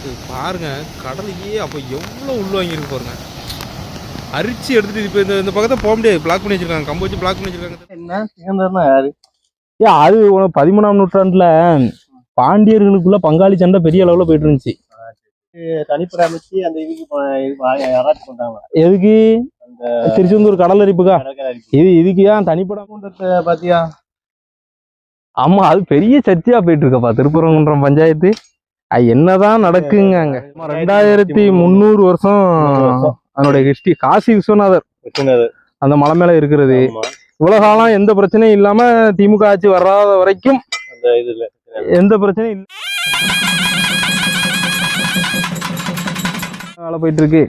இது பாருங்க கடலையே அப்போ எவ்வளோ உள்வாங்கியிருக்கு பாருங்க. அரிச்சு எடுத்துட்டு இப்போ இந்த இந்த பக்கத்தை போக முடியாது. பிளாக் பண்ணி வச்சிருக்காங்க. கம்பு வச்சு பிளாக் பண்ணி வச்சிருக்காங்க. என்ன? சிகந்தர்னா யாரு? ஏ அது பதிமூணாம் நூற்றாண்டுல பாண்டியர்களுக்குள்ள பங்காளி சண்டை பெரிய அளவுல போயிட்டு இருந்துச்சு தனிப்படை அமைச்சு அந்த இதுக்கு எதுக்கு? அந்த திருச்செந்தூர் கடல் அரிப்புக்கா இது இதுக்கு ஏன் தனிப்படம் கூட்டத்தை பாத்தியா? ஆமா அது பெரிய சர்ச்சையா போயிட்டு இருக்கப்பா திருப்பரங்குன்றம் பஞ்சாயத்து. என்னதான் நடக்குங்க அங்க ரெண்டாயிரத்தி முந்நூறு. வருஷம். அதனுடைய ஹிஸ்டரி காசி விஸ்வநாதர் அந்த மலை மேல இருக்கிறது. இவ்வளவு காலம் எந்த பிரச்சனையும் இல்லாம திமுக ஆட்சி வராத வரைக்கும் அந்த இதுல எந்த பிரச்சனையும் இல்ல. வேலை போயிட்டு இருக்கு.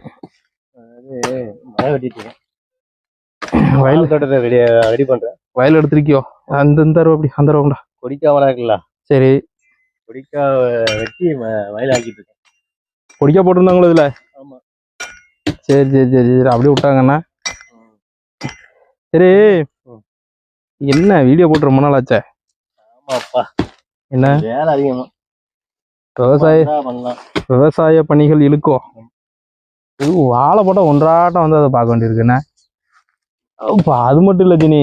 வயல் தோட்டத்தை ரெடி ரெடி பண்றேன். வயல் எடுத்திருக்கியோ? அந்த தடவை அப்படி அந்த தடவை கொடிக்கா மரம் இருக்குல்ல. சரி. கொடிக்கா வெட்டி ம- வயல் ஆக்கிட்டு இருக்கேன் பொடிக்க போட்டிருந்தாங்களோ இதுல? ஆமா. சரி சரி சரி சரி. அப்படியே விட்டாங்கண்ணா சரி. என்ன வீடியோ போட்டு ரொம்ப நாள் ஆச்சே? ஆமாப்பா. என்ன? வேலை அதிகமா. விவசாய விவசாய பணிகள் இழுக்கோ? இது வாழை போட்டா ஒன்றாட்டம் வந்து அதை பார்க்க வேண்டியிருக்குண்ணே அது மட்டும் இல்ல ஜினி.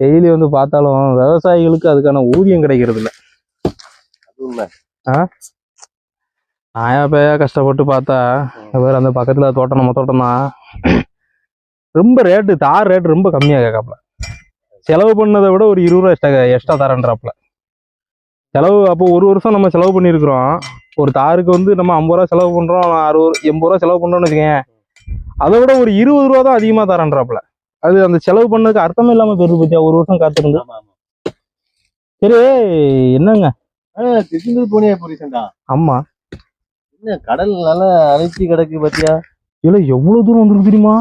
டெய்லி வந்து பார்த்தாலும் விவசாயிகளுக்கு அதுக்கான ஊதியம் கிடைக்கிறது இல்ல நாயா பேயா கஷ்டப்பட்டு பார்த்தா வேற அந்த பக்கத்துல தோட்டம் நம்ம தோட்டம் தான். ரொம்ப ரேட்டு தார் ரேட் ரொம்ப கம்மியா கேட்காப்புல. செலவு பண்ணதை விட ஒரு இருபது ரூபா எக்ஸ்ட்ரா எக்ஸ்ட்ரா தரேன்றாப்புல. செலவு அப்போ ஒரு வருஷம் நம்ம செலவு பண்ணியிருக்கிறோம். ஒரு தாருக்கு வந்து நம்ம ஐம்பது ரூபா செலவு பண்றோம் அறுபது எண்பது ரூபா செலவு பண்றோம்னு வச்சுக்கேன் அதை விட ஒரு இருபது ரூபா தான் அதிகமா தரேன்றாப்புல. அது அந்த செலவு பண்ணதுக்கு அர்த்தமே இல்லாம போயிருக்கு பத்தியா ஒரு வருஷம் காத்திருந்து. சரி என்னங்க? திருச்செந்தூர் போனியா இப்போ ரீசெண்டா? ஆமா. என்ன கடல் நல்லா அழைச்சி கிடக்கு பாத்தியா? இல்ல எவ்வளவு தூரம் வந்திருக்கு தெரியுமா?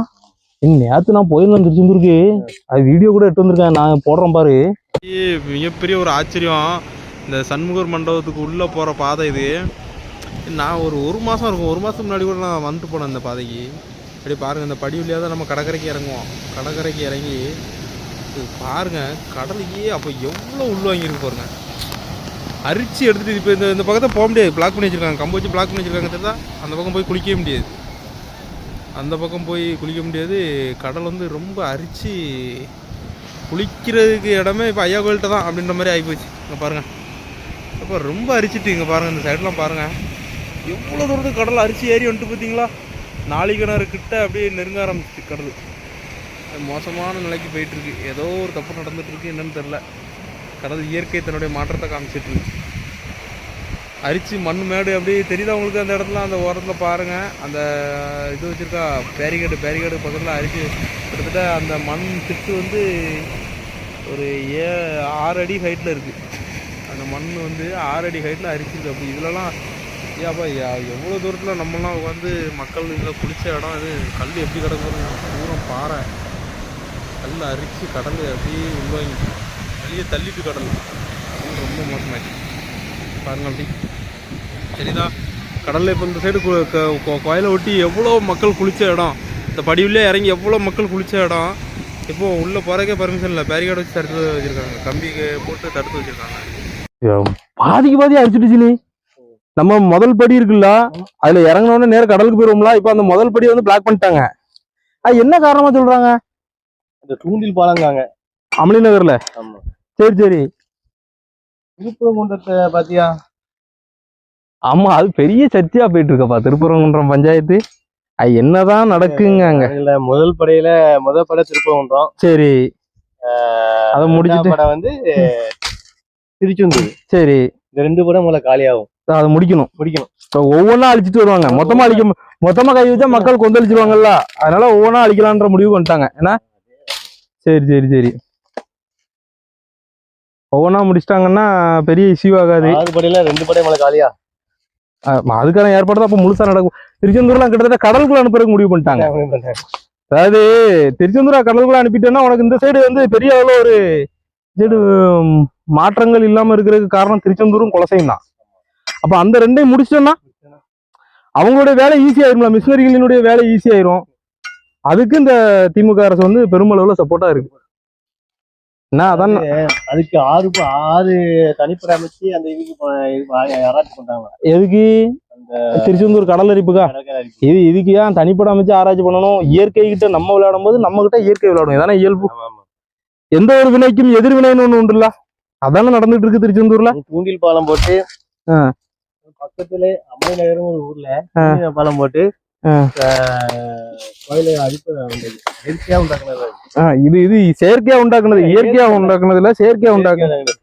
இன்னும் நேத்து நான் போயிருந்தேன் திருச்செந்தூருக்கு. அது வீடியோ கூட எடுத்து வந்திருக்கேன். நான் போடுறேன் பாரு. மிகப்பெரிய ஒரு ஆச்சரியம். இந்த சண்முகர் மண்டபத்துக்கு உள்ளே போகிற பாதை இது. நான் ஒரு ஒரு மாதம் இருக்கும். ஒரு மாதத்துக்கு முன்னாடி கூட நான் வந்துட்டு போனேன் இந்த பாதைக்கு. அப்படியே பாருங்கள் இந்த படி வழியாக தான் நம்ம கடற்கரைக்கு இறங்குவோம். கடற்கரைக்கு இறங்கி இது பாருங்க கடலையே அப்போ எவ்வளோ உள்வாங்கியிருக்கு பாருங்க. அரிச்சு எடுத்துட்டு இப்போ இந்த இந்த பக்கத்தை போக முடியாது. பிளாக் பண்ணி வச்சிருக்காங்க. கம்பு வச்சு பிளாக் பண்ணி வச்சிருக்காங்க தான் அந்த பக்கம் போய் குளிக்கவே முடியாது. அந்த பக்கம் போய் குளிக்க முடியாது. கடல் வந்து ரொம்ப அரிச்சு குளிக்கிறதுக்கு இடமே இப்போ ஐயா கோயில்கிட்ட தான் அப்படின்ற மாதிரி ஆகிப்போச்சு இங்கே பாருங்கள் அப்போ ரொம்ப அரிச்சிட்டு இங்கே பாருங்கள் இந்த சைடெலாம் பாருங்கள் எவ்வளோ தூரத்துக்கு கடல் அரிச்சு ஏறி வந்துட்டு பார்த்தீங்களா நாளிகிணறு கிட்ட அப்படியே நெருங்க ஆரம்பிச்சிட்டு கடல். மோசமான நிலைக்கு போயிட்டுருக்கு ஏதோ ஒரு தப்பு நடந்துகிட்ருக்கு இருக்கு என்னன்னு தெரில கடல் இயற்கை தன்னுடைய மாற்றத்தை காமிச்சிட்டு இருக்கு. அரிச்சு மண் மேடு அப்படியே தெரியுதா உங்களுக்கு அந்த இடத்துல? அந்த ஓரத்தில் பாருங்கள் அந்த இது வச்சுருக்கா பேரிகேடு பேரிகேடு பக்கத்தில் அரிச்சு கிட்டத்தட்ட அந்த மண் திட்டு வந்து ஒரு ஏ ஆறு அடி ஹைட்டில் இருக்குது அந்த மண் வந்து ஆறு அடி ஹைட்டில் அரிச்சிருக்கு. அப்படி இதிலலாம் ஏப்பா எவ்வளோ தூரத்தில் நம்மலாம் உட்காந்து மக்கள் இதில் குளிச்ச இடம் இது? கல் எப்படி கிடக்குறது தூரம் பாறை. கல் அரிச்சு கடல் அப்படியே உள்வாங்கி வெளியே தள்ளிட்டு கடல். ரொம்ப மோசமாச்சு பாருங்க அப்படி. சரிதா. கடலில் இப்போ இந்த சைடு கோயிலை ஒட்டி எவ்வளோ மக்கள் குளிச்ச இடம். இந்த படிவுலேயே இறங்கி எவ்வளோ மக்கள் குளிச்ச இடம். இப்போ உள்ளே போகிறக்கே பர்மிஷன் இல்லை. பேரிகார்டு வச்சு தடுத்து வச்சுருக்காங்க. கம்பி போட்டு தடுத்து வச்சுருக்காங்க. பாதிக்கு பாதி அடிச்சுட்டு நீ நம்ம முதல் படி இருக்குல்ல அதுல இறங்கின உடனே நேரம் கடலுக்கு போயிருவோம்ல இப்ப அந்த முதல் படி வந்து பிளாக் பண்ணிட்டாங்க. அது என்ன காரணமா சொல்றாங்க? இந்த தூண்டில் பாலங்காங்க. அமளி நகர்ல. ஆமா. சரி சரி. திருப்பரங்குன்றத்தை பாத்தியா? ஆமா அது பெரிய சர்ச்சையா போயிட்டு இருக்கப்பா திருப்பரங்குன்றம் பஞ்சாயத்து. அது என்னதான் நடக்குங்க அங்க. அதுல முதல் படையில முதல் படை திருப்பரங்குன்றம். சரி. அதை முடிச்சிட்டு. படம் வந்து திருச்செந்தூர். சரி. இந்த ரெண்டு படம் முதல்ல காலியாகும். அதை முடிக்கணும். முடிக்கணும். இப்ப ஒவ்வொன்றா அழிச்சிட்டு வருவாங்க. மொத்தமா அழிக்க மொத்தமா கை வச்சா மக்கள் கொந்தளிச்சிருவாங்கல்ல. அதனால ஒவ்வொன்றா அழிக்கலான்ற முடிவு பண்ணிட்டாங்க. ஏன்னா? சரி சரி சரி. ஒவ்வொன்றா முடிச்சிட்டாங்கன்னா பெரிய இஷ்யூ ஆகாது. ஆறு படையில ரெண்டு படம் முதல்ல காலியா? அதுக்கான ஏற்பாடு தான் அப்ப முழுசா நடக்கும். திருச்செந்தூர்லாம் கிட்டத்தட்ட கடலுக்குள்ள அனுப்புறதுக்கு முடிவு பண்ணிட்டாங்க. அதாவது திருச்செந்தூரா கடலுக்குள்ள அனுப்பிட்டேன்னா உனக்கு இந்த சைடு வந்து பெரிய அளவுல ஒரு சைடு மாற்றங்கள் இல்லாம இருக்கிறதுக்கு காரணம் திருச்செந்தூரும் குலசையும் தான். அப்ப அந்த ரெண்டையும் முடிச்சிட்டோம்னா அவங்களுடைய வேலை ஈஸி ஆயிரும்ல. மிஷினரிகளினுடைய வேலை ஈஸி ஆயிரும். அதுக்கு இந்த திமுக அரசு வந்து பெருமளவுல சப்போர்ட்டா இருக்கு. என்ன அதான் அதுக்கு ஆறு ஆறு தனிப்படை அமைச்சு அந்த இதுக்கு ப- இது வா- யாராச்சும் பண்றாங்களா எதுக்கு? அந்த திருச்செந்தூர் கடல் அரிப்புக்கா? கடற்கரை அரிப்பு. இது இதுக்கு ஏன் தனிப்பட அமைச்சு ஆராய்ச்சி பண்ணணும்? இயற்கை கிட்ட நம்ம விளையாடும் போது நம்ம கிட்ட இயற்கை விளையாடும் இதானே இயல்பு. எந்த ஒரு வினைக்கும் எதிர்வினைன்னு ஒண்ணு உண்டுல்ல? அதானே நடந்துட்டு இருக்கு திருச்செந்தூர்ல. தூண்டில் பாலம் போட்டு. பக்கத்துல அம்மை நகரம் ஒரு ஊர்ல பாலம் போட்டு இது இது செயற்கையா உண்டாக்குனது. இயற்கையா உண்டாக்குனது இல்ல செயற்கையா உண்டாக்குனது.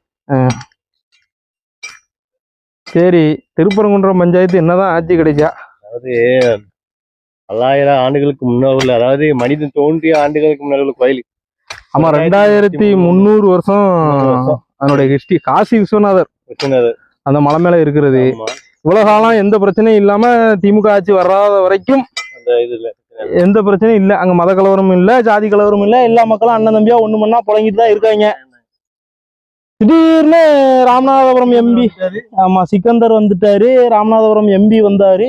சரி திருப்பரங்குன்றம் பஞ்சாயத்து என்னதான் ஆட்சி கிடைச்சா? அதாவது பல்லாயிரம் ஆண்டுகளுக்கு முன்னாடி உள்ள அதாவது மனிதன் தோன்றிய ஆண்டுகளுக்கு முன்னாடி உள்ள கோயில். ஆமா ரெண்டாயிரத்தி முந்நூறு வருஷம். அதனுடைய ஹிஸ்டரி காசி விஸ்வநாதர் விஸ்வநாதர். அந்த மலை மேல இருக்கிறது. இவ்வளவு காலம் எந்த பிரச்சனையும் இல்லாம திமுக ஆட்சி வராத வரைக்கும் அந்த இதுல எந்த பிரச்சனையும் இல்ல. அங்க மத கலவரமும் இல்ல ஜாதி கலவரமும் இல்ல. எல்லா மக்களும் அண்ணன் தம்பியா ஒண்ணு மண்ணா புழங்கிட்டு தான் இருக்காங்க. திடீர்னு ராமநாதபுரம் எம்பி ஆமா சிக்கந்தர் வந்துட்டாரு. ராமநாதபுரம் எம்பி வந்தாரு.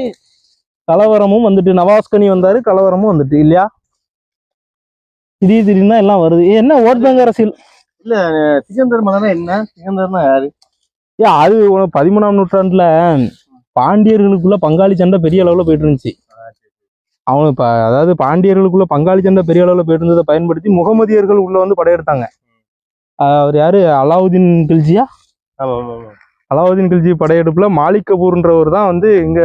கலவரமும் வந்துட்டு நவாஸ்கனி வந்தாரு கலவரமும் வந்துட்டு இல்லையா? திடீர் திடீர்னு தான் எல்லாம் வருது. என்ன ஓட் பேங்க் அரசியல்? இல்ல சிகந்தர் மகனா என்ன? சிகந்தர்னா யாரு? ஏ அது பதிமூணாம் நூற்றாண்டுல பாண்டியர்களுக்குள்ள பங்காளி சண்டை பெரிய அளவுல போயிட்டு இருந்துச்சு. அவங்க இப்ப அதாவது பாண்டியர்களுக்குள்ள பங்காளி சண்டை பெரிய அளவுல போயிட்டு இருந்ததை பயன்படுத்தி முகமதியர்கள் உள்ள வந்து படையெடுத்தாங்க. அவர் யாரு? அலாவுதீன் கில்ஜியா? அலாவுதீன் கில்ஜி படையெடுப்புல மாலிக் கபூர்ன்றவர் தான் வந்து இங்க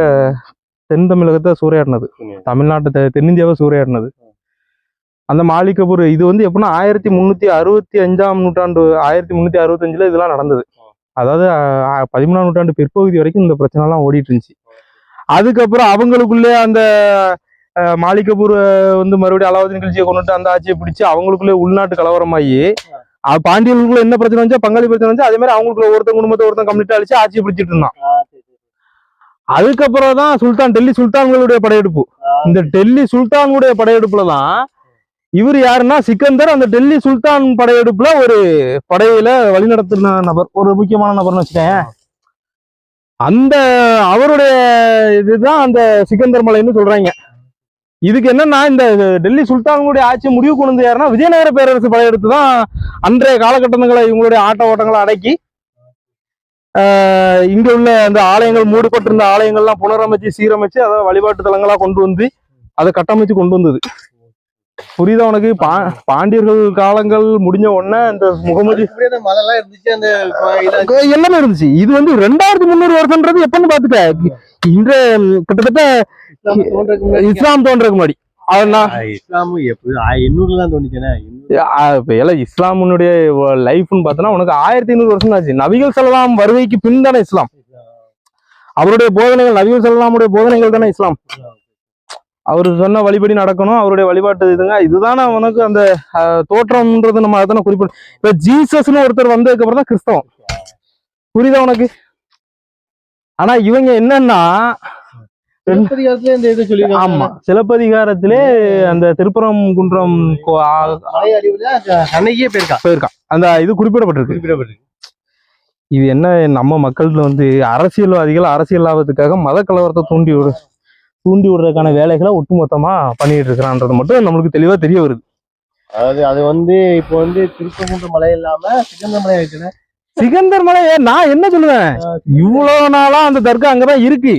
தென் தமிழகத்தை சூறையாடினது. தமிழ்நாட்டை தென்னிந்தியாவை சூறையாடினது. அந்த மாலிக் கபூர் இது வந்து எப்படின்னா ஆயிரத்தி முந்நூத்தி அறுபத்தி அஞ்சாம் நூற்றாண்டு ஆயிரத்தி முந்நூத்தி அறுபத்தஞ்சுல இதெல்லாம் நடந்தது. அதாவது பதிமூணாம் நூற்றாண்டு பிற்பகுதி வரைக்கும் இந்த பிரச்சனை எல்லாம் ஓடிட்டு இருந்துச்சு. அதுக்கப்புறம் அவங்களுக்குள்ளே அந்த கபூர் வந்து மறுபடியும் அலாவுதீன் கில்ஜியை கொண்டுட்டு அந்த ஆட்சியை பிடிச்சு அவங்களுக்குள்ளே உள்நாட்டு கலவரமாகி பாண்டியர்களுக்குள்ள என்ன பிரச்சனை வந்துச்சோ பங்காளி பிரச்சனை வந்துச்சு அதே மாதிரி அவங்களுக்குள்ள ஒருத்தன் குடும்பத்தை ஒருத்தன் கம்ப்ளீட்டா அழிச்சு ஆட்சியை பிடிச்சிட்டு இருந்தான். அதுக்கப்புறம் தான் சுல்தான் டெல்லி சுல்தான்களுடைய படையெடுப்பு. இந்த டெல்லி சுல்தானுடைய படையெடுப்புல தான் இவர் யாருன்னா சிக்கந்தர் அந்த டெல்லி சுல்தான் படையெடுப்புல ஒரு படையில வழிநடத்தின நபர் ஒரு முக்கியமான நபர்னு வச்சுக்கேன் அந்த அவருடைய இதுதான் அந்த சிக்கந்தர் மலைன்னு சொல்றாங்க. இதுக்கு என்னன்னா இந்த டெல்லி சுல்தான்களுடைய ஆட்சி முடிவு கொண்டு வந்து யாருன்னா விஜயநகர பேரரசு படையெடுத்து தான் அன்றைய காலகட்டங்களை இவங்களுடைய ஆட்ட ஓட்டங்களை அடக்கி ஆஹ் இங்க உள்ள அந்த ஆலயங்கள் மூடப்பட்டிருந்த ஆலயங்கள்லாம் புனரமைச்சு சீரமைச்சு அதை வழிபாட்டு தலங்களா கொண்டு வந்து அதை கட்டமைச்சு கொண்டு வந்தது. புரியுதா உனக்கு? பாண்டியர்கள் காலங்கள் முடிஞ்ச உடனே முகமது அந்த மலை எல்லாம் இருந்துச்சு? இது வந்து ரெண்டாயிரத்தி முந்நூறு வருஷம்ன்றது எப்பன்னு பாத்துக்க இந்த கிட்டத்தட்ட இஸ்லாம் தோன்றதுக்கு முன்னாடி. இஸ்லாமுடைய லைஃப்னு பார்த்தோன்னா உனக்கு ஆயிரத்தி ஐநூறு வருஷம் ஆச்சு. நபிகள் செல்லலாம் வருகைக்கு பின் தானே இஸ்லாம். அவருடைய போதனைகள் நபிகள் செல்லலாமுடைய போதனைகள் தானே இஸ்லாம். அவர் சொன்ன வழிபடி நடக்கணும் அவருடைய வழிபாட்டு இதுங்க. இதுதானே உனக்கு அந்த தோற்றம்ன்றது நம்ம அதான குறிப்பிட இப்ப ஜீசஸ்னு ஒருத்தர் வந்ததுக்கு அப்புறம் தான் கிறிஸ்தவம். புரியுதா உனக்கு? ஆனா இவங்க என்னன்னா ஆமா சிலப்பதிகாரத்திலே அந்த திருப்பரங்குன்றம் கோ- ஆ- மலை அடிவுல அன்னைக்கே போயிருக்கா போயிருக்கான். அந்த இது குறிப்பிடப்பட்டிருக்கு. குறிப்பிடப்பட்டிருக்கு. இது என்ன நம்ம மக்கள்ல வந்து அரசியல்வாதிகள் அரசியல் லாபத்துக்காக மத கலவரத்தை தூண்டி விடு. தூண்டி விடுறதுக்கான வேலைகளை ஒட்டுமொத்தமா பண்ணிட்டு இருக்கிறான்றது மட்டும் நம்மளுக்கு தெளிவா தெரிய வருது. அதாவது அது வந்து இப்போ வந்து திருப்பங்குன்ற மலை இல்லாம சிகந்த மலை இருக்குல்ல சிகந்தர் மலை நான் என்ன சொல்லுவேன்? இவ்வளவு நாளா அந்த தர்கா அங்கதான் இருக்கு.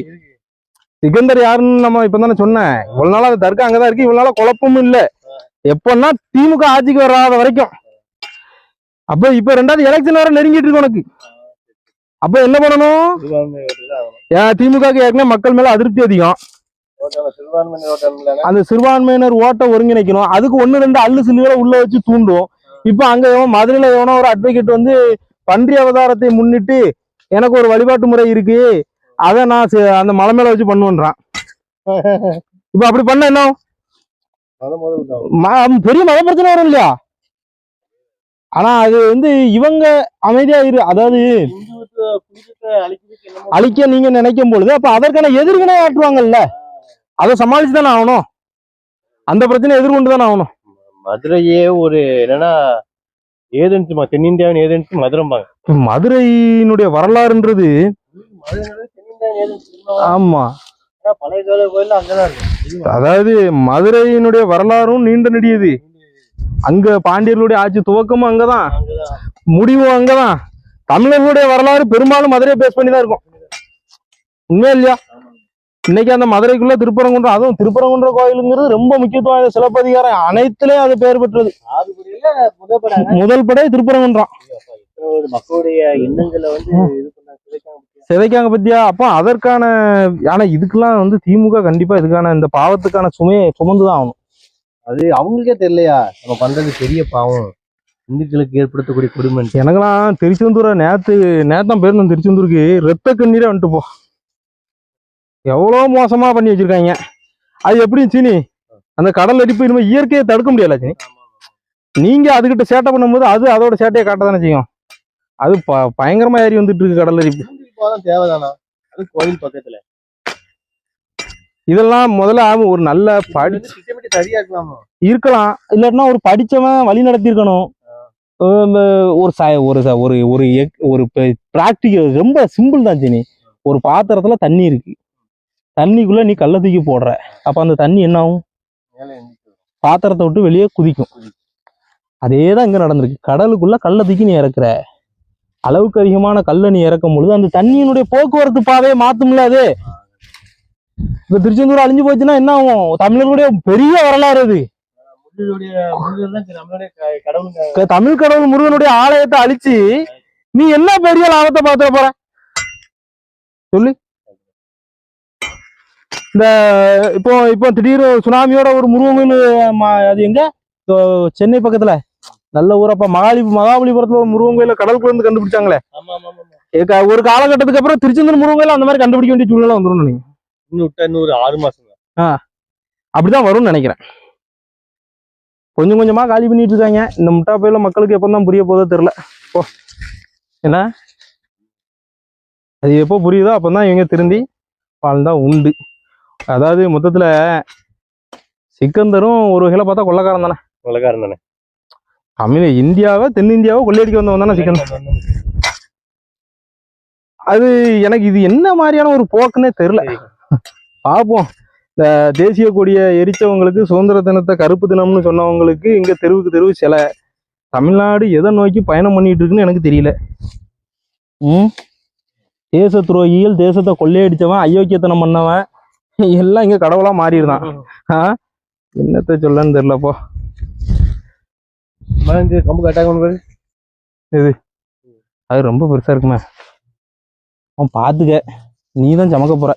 சிகந்தர் யாருன்னு நம்ம இப்பதானே சொன்னேன். இவ்வளவு நாளா அந்த தர்கா அங்கதான் இருக்கு. இவ்வளவு நாளா குழப்பமும் இல்ல. எப்பன்னா திமுக ஆட்சிக்கு வராத வரைக்கும். அப்ப இப்ப ரெண்டாவது எலெக்ஷன் வேற நெருங்கிட்டு இருக்கு உனக்கு. அப்ப என்ன பண்ணணும்? திமுகக்கு ஏற்கனவே மக்கள் மேல அதிருப்தி அதிகம். அந்த சிறுபான்மையினர் ஓட்டை ஒருங்கிணைக்கணும். அதுக்கு ஒண்ணு ரெண்டு அல்லு சில்லுகளை உள்ள வச்சு தூண்டும் இப்ப அங்க மதுரையில எவனோ ஒரு அட்வொகேட் வந்து பன்றி அவதாரத்தை முன்னிட்டு எனக்கு ஒரு வழிபாட்டு முறை இருக்கு. அதை நான் அந்த மலை மேல வச்சு பண்ணுவேன்றான். இப்ப அப்படி பண்ண என்ன? பெரிய மத பிரச்சனை வரும் இல்லையா? ஆனா அது வந்து இவங்க அமைதியா இரு அதாவது அழிக்க நீங்க நினைக்கும் பொழுது அப்ப அதற்கான எதிர்வினை ஆற்றுவாங்கல்ல? அதை சமாளிச்சு தானே ஆகணும். அந்த பிரச்சனையை எதிர்கொண்டு தானே ஆகணும். மதுரையே ஒரு என்னன்னா ஏதென்ஸ் தென்னிந்தியாவின் ஏதென்ஸ் மதுரைம்பாங்க. மதுரையினுடைய வரலாறுன்றது? ஆமா. ஆனா பழைய கால கோயில் அங்கதான் இருக்கு தெரியுமா? அதாவது மதுரையினுடைய வரலாறும் நீண்ட நெடியது. அங்க பாண்டியர்களுடைய ஆட்சி துவக்கமும் அங்கதான். அங்கதான். முடிவும் அங்கதான். தமிழர்களுடைய வரலாறு பெரும்பாலும் மதுரையை பேஸ் பண்ணி தான் இருக்கும். உண்மையா இல்லையா? இன்னைக்கு அந்த மதுரைக்குள்ள திருப்பரங்குன்றம் அதுவும் திருப்பரங்குன்ற கோயிலுங்கிறது ரொம்ப முக்கியத்துவம் வாய்ந்த சிலப்பதிகாரம். அனைத்துலயும் அது பெயர் பெற்றது. முதல் படை திருப்பரங்குன்றம். மக்களுடைய எண்ணங்களை வந்து சிதைக்காங்க பத்தியா? அப்போ அதற்கான ஆனா இதுக்கெல்லாம் வந்து திமுக கண்டிப்பா இதுக்கான இந்த பாவத்துக்கான சுமையை சுமந்துதான் ஆகணும். அது அவங்களுக்கே தெரியலையா? நம்ம பண்றது பெரிய பாவம். இந்துக்களுக்கு ஏற்படுத்தக்கூடிய கொடுமை எனக்கெல்லாம் திருச்செந்தூரை நேத்து நேத்தான் போயிருந்தோம் திருச்செந்தூருக்கு ரத்த கண்ணீரே வந்துட்டு போ. எவ்வளோ மோசமா பண்ணி வச்சிருக்காங்க. அது எப்படி சீனி? அந்த கடல் அடிப்பு இனிமே இயற்கையை தடுக்க முடியல சீனி. நீங்க அதுகிட்ட சேட்டை பண்ணும்போது அது அதோட சேட்டையை காட்ட தானே செய்யும். அது ப- பயங்கரமா ஏறி வந்துட்டு இருக்கு கடல் அரிப்பு தேவைதானா? அது கோயில் பக்கத்துல. இதெல்லாம் முதல்ல ஆகும். ஒரு நல்ல படி இருக்கலாமா? இல்லாட்டினா ஒரு படிச்சவன் வழி நடத்தியிருக்கணும். அஹ் ஒரு ச ஒரு ச- ஒரு ஒரு ஒரு ப்ராக்டிக்கல் ரொம்ப சிம்பிள் தான் ஜினி ஒரு பாத்திரத்துல தண்ணி இருக்கு. தண்ணிக்குள்ள நீ கல்ல தூக்கி போடுற. அப்ப அந்த தண்ணி என்ன ஆகும் பாத்திரத்தை விட்டு வெளியே குதிக்கும். அதே தான் இங்க நடந்திருக்கு. கடலுக்குள்ள கல்ல தூக்கி நீ இறக்குற. அளவுக்கு அதிகமான கல்லை நீ இறக்கும் பொழுது அந்த தண்ணியினுடைய போக்குவரத்து பாதையை மாத்தும்ல அது? இப்ப திருச்செந்தூர் அழிஞ்சு போச்சுன்னா என்ன ஆகும்? தமிழர்களுடைய பெரிய வரலாறு அது. தமிழ் கடவுள் முருகனுடைய ஆலயத்தை அழிச்சு நீ என்ன பெரிய லாபத்தை பாத்துற போற? சொல்லு. இந்த இப்போ இப்போ திடீர் சுனாமியோட ஒரு முருகன் அது எங்க? இதோ சென்னை பக்கத்துல. நல்ல ஊரப்பா மகாலி மகாபலிபுரத்துல ஒரு முருகன் கோயில கடலுக்குள்ள இருந்து கண்டுபிடிச்சாங்களே. ஒரு காலகட்டத்துக்கு அப்புறம் திருச்செந்தூர் முருகன் கோயில் அந்த மாதிரி கண்டுபிடிக்க வேண்டிய சூழ்நிலை வந்துடும் நீங்க ஆறு மாசம் அப்படிதான் வரும்னு நினைக்கிறேன். கொஞ்சம் கொஞ்சமா காலி பண்ணிட்டு இருக்காங்க. இந்த முட்டா பையில மக்களுக்கு எப்பதான் புரிய போதோ தெரியல. ஓ என்ன? அது எப்போ புரியுதோ அப்பதான் இவங்க திருந்தி வாழ்ந்தா உண்டு. அதாவது மொத்தத்துல சிக்கந்தரும் ஒரு வகையில பார்த்தா கொள்ளக்காரன் தானே. உலகாரன் தானே. தமிழ் இந்தியாவை தென்னிந்தியாவை கொள்ளையடிக்க வந்தவன் தானே சிக்கந்தர் அது எனக்கு இது என்ன மாதிரியான ஒரு போக்குன்னே தெரியல. பார்ப்போம் இந்த தேசிய கொடியை எரிச்சவங்களுக்கு சுதந்திர தினத்தை கருப்பு தினம்னு சொன்னவங்களுக்கு இங்க தெருவுக்கு தெருவு சில. தமிழ்நாடு எதை நோக்கி பயணம் பண்ணிட்டு இருக்குன்னு எனக்கு தெரியல. ம்? தேச துரோகிகள் தேசத்தை கொள்ளையடிச்சவன் அயோக்கியத்தனம் பண்ணவன் எல்லாம் இங்க கடவுளா மாறிடுதான். ஆ? என்னத்த சொல்லன்னு தெரியலப்போ. கம்பு கட்டாக உனக்கு அது ரொம்ப பெருசா இருக்குமே. அவன் பாத்துக்க. நீ தான் சமக்க போற.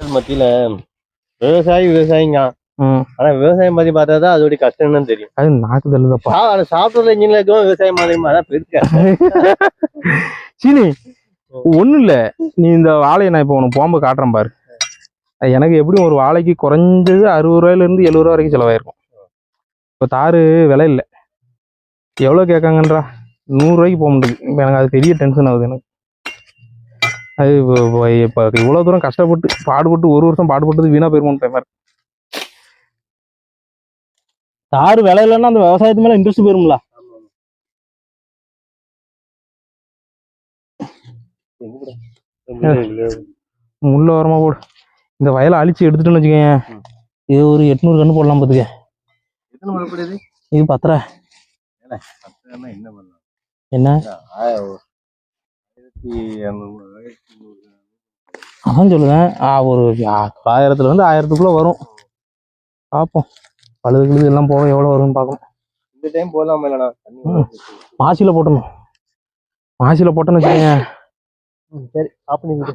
மத்தியில விவசாயி விவசாயிங்க. ஆனா விவசாயம் பத்தி பார்த்தா தான் அதோட கஷ்டம் என்னன்னு தெரியும். அது நாக்கு தள்ளுதப்பா. சாப்பிட்ற இருக்கவும் விவசாயம் மாதிரி பெருக்க. சீனி ஒண்ணும் இல்ல நீ இந்த வாழையை நான் இப்போ உனக்கு போகும்போது காட்டுறேன் பாரு. எனக்கு எப்படியும் ஒரு வாழைக்கு குறைஞ்சது அறுபது ரூபாயில இருந்து எழுபது ரூபா வரைக்கும் செலவாயிருக்கும். இப்போ தாறு விலை இல்லை. எவ்வளோ கேட்காங்கன்றா? நூறுரூவாய்க்கு போக முடியுது. இப்போ எனக்கு அது பெரிய டென்ஷன் ஆகுது எனக்கு. அது இப்போ இவ்வளோ தூரம் கஷ்டப்பட்டு பாடுபட்டு ஒரு வருஷம் பாடுபட்டது வீணா போயிருமோன்னு பயமா தாறு விலை இல்லைன்னா அந்த விவசாயத்து மேலே இன்ட்ரெஸ்ட் போயிரும்ல. முள்ள வரமா போடு. இந்த வயலை அழிச்சு எடுத்துட்டோன்னு வச்சுக்கோங்க இது ஒரு எட்நூறு கன்று போடலாம் பார்த்துக்க இது? பத்தரை. என்ன அதான் சொல்லுவேன். ஒரு ஆயிரத்துல இருந்து ஆயிரத்துக்குள்ள வரும். பார்ப்போம் பழுது கிழுது எல்லாம் போக எவ்வளோ வரும்னு பார்க்கணும் இந்த டைம் போடலாமா இல்லைண்ணா. மாசியில் போட்டணும். மாசியில் போட்டோன்னு வச்சுக்கோங்க சரி ஆஃப் பண்ணி விடு